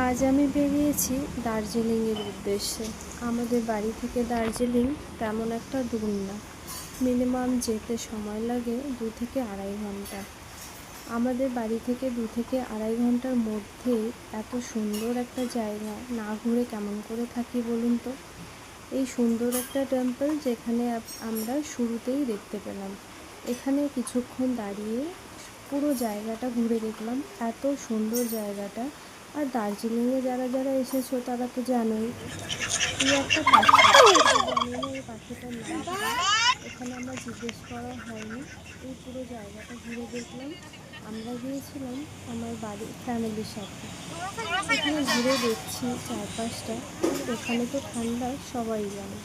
আজ আমি বেরিয়েছি দার্জিলিংয়ের উদ্দেশ্যে। আমাদের বাড়ি থেকে দার্জিলিং তেমন একটা দূর না। মিনিমাম যেতে সময় লাগে দু থেকে আড়াই ঘণ্টা। আমাদের বাড়ি থেকে দু থেকে আড়াই ঘণ্টার মধ্যে এত সুন্দর একটা জায়গা, না ঘুরে কেমন করে থাকি বলুন তো? এই সুন্দর একটা টেম্পল যেখানে আমরা শুরুতেই দেখতে পেলাম। এখানে কিছুক্ষণ দাঁড়িয়ে পুরো জায়গাটা ঘুরে দেখলাম। এত সুন্দর জায়গাটা আর দার্জিলিংয়ে যারা যারা এসেছ তারা তো জানোই। একটা এখানে আমরা জিজ্ঞেস করা হয়নি। এই পুরো জায়গাটা ঘুরে দেখলাম। আমরা গিয়েছিলাম আমার বাড়ির ফ্যামিলির সাথে। এখানে ঘুরে দেখছি চারপাশটা। এখানে তো ঠান্ডা, সবাই জানে।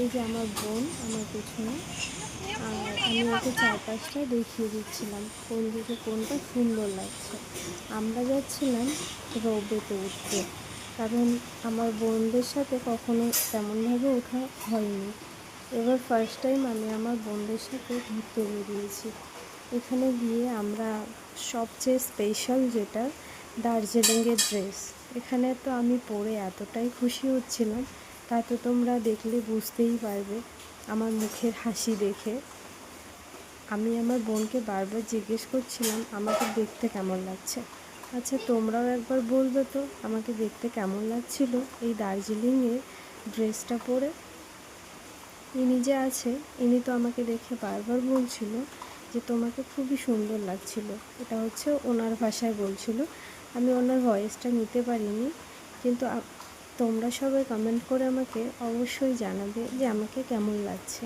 এই যে আমার বোন, আমার পেছনে। আর আমি ওকে চারপাশটা দেখিয়ে দিচ্ছিলাম, কোন দিকে কোনটা সুন্দর লাগছে। আমরা যাচ্ছিলাম রোবেতে উঠতে, কারণ আমার বোনদের সাথে কখনো তেমনভাবে ওঠা হয়নি। এবার ফার্স্ট টাইম আমি আমার বোনদের সাথে ঘুরতে বেরিয়েছি। এখানে গিয়ে আমরা সবচেয়ে স্পেশাল যেটা, দার্জিলিংয়ের ড্রেস এখানে তো আমি পরে এতটাই খুশি হচ্ছিলাম তা তো তোমরা দেখলে বুঝতেই পারবে, আমার মুখের হাসি দেখে। আমি আমার বোনকে বারবার জিজ্ঞেস করছিলাম, আমাকে দেখতে কেমন লাগছে? আচ্ছা তোমরাও একবার বলবে তো, আমাকে দেখতে কেমন লাগছিল এই দার্জিলিংয়ের ড্রেসটা পরে? ইনি যে আছে, ইনি তো আমাকে দেখে বারবার বলছিল যে তোমাকে খুবই সুন্দর লাগছিল। এটা হচ্ছে ওনার ভাষায় বলছিল। আমি ওনার ভয়েসটা নিতে পারিনি, কিন্তু তোমরা সবাই কমেন্ট করে আমাকে অবশ্যই জানাবে যে আমাকে কেমন লাগছে।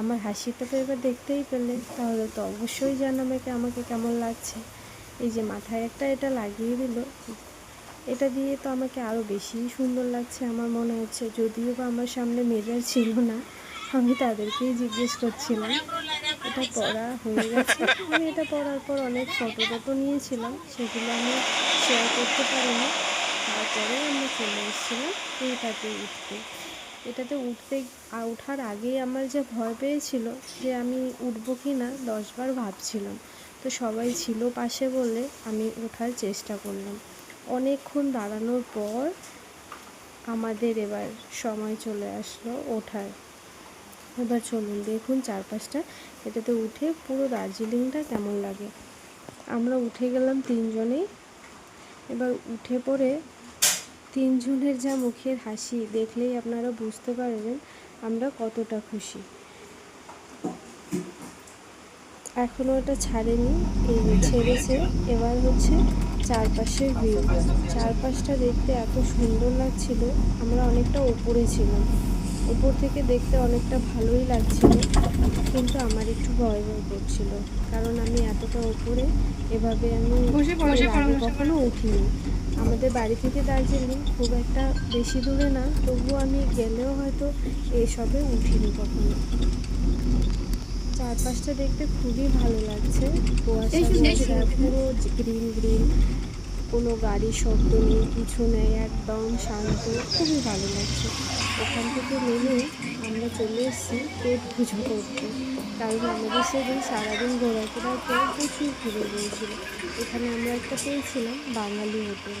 আমার হাসিটা তো এবার দেখতেই পেলে, তাহলে তো অবশ্যই জানাবে কি আমাকে কেমন লাগছে। এই যে মাথায় একটা এটা লাগিয়ে দিল, এটা দিয়ে তো আমাকে আরও বেশিই সুন্দর লাগছে আমার মনে হচ্ছে। যদিও বা আমার সামনে মেজার ছিল না, আমি তাদেরকেই জিজ্ঞেস করছিলাম, এটা পড়া হয়ে গেছে? আমি এটা পড়ার পর অনেক ফটো টটো নিয়েছিলাম, সেগুলো আমি শেয়ার করতে পারিনি। তারপরে আমরা চলে এসেছিলাম এইটাতে উঠতে। এটাতে উঠতে ওঠার আগেই আমার যে ভয় পেয়েছিল যে আমি উঠবো কি না, দশবার ভাবছিলাম। তো সবাই ছিল পাশে বলে আমি ওঠার চেষ্টা করলাম। অনেকক্ষণ দাঁড়ানোর পর আমাদের এবার সময় চলে আসলো ওঠার। এবার চলুন দেখুন চারপাশটা। এটাতে উঠে পুরো দার্জিলিংটা কেমন লাগে। আমরা উঠে গেলাম তিনজনেই। এবার উঠে পড়ে তিনজনের যা মুখের হাসি, দেখলেই আপনারা বুঝতে পারবেন আমরা কতটা খুশি। এখনও ওটা ছাড়েনি, এই ছেড়েছে, এবার হচ্ছে চারপাশের ভিউ চারপাশটা দেখতে এত সুন্দর লাগছিল, আমরা অনেকটা ওপরে ছিলাম। উপর থেকে দেখতে অনেকটা ভালোই লাগছিল কিন্তু আমার একটু ভয় ভয় করছিল। কারণ আমি এতটা ওপরে এভাবে আমি কখনো উঠিনি। আমাদের বাড়ি থেকে দার্জিলিং খুব একটা বেশি দূরে না তবুও আমি গেলেও হয়তো এসবে উঠিনি কখনো। চারপাশটা দেখতে খুবই ভালো লাগছে। কুয়াশা পুরো গ্রিন গ্রিন। কোনো গাড়ির শব্দ নেই, কিছু নেই, একদম শান্ত। খুবই ভালো লাগছে। ওখান থেকে নেমে আমরা চলে এসেছি পেট পুজো করতে। কারণ আমাদের সেদিন সারাদিন ঘোরাফেরার পর প্রচুর ঘুরে গিয়েছিল। এখানে আমরা একটা পেয়েছিলাম বাঙালি হোটেল,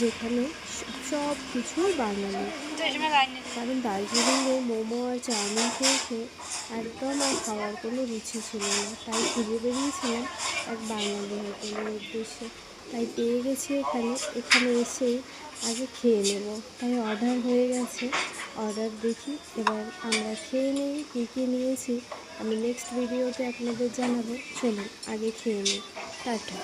যেখানে সব কিছু বাঙালি। কারণ দার্জিলিংয়ে মোমো আর চাউমিন খেয়ে খেয়ে একদম আর খাওয়ার কোনো রুচি ছিল না। তাই খুঁজে বেরিয়েছিলাম এক বাঙালি হোটেলের উদ্দেশ্য। তাই পেয়ে গেছি এখানে। এখানে এসেই আগে খেয়ে নেব। তাই অর্ডার হয়ে গেছে। অর্ডার দেখি। এবার আমরা খেয়ে নিই, কী কী নিয়েছি, আমি নেক্সট ভিডিওতে আপনাদের জানাব। চলুন, আগে খেয়ে নিই। টাটা।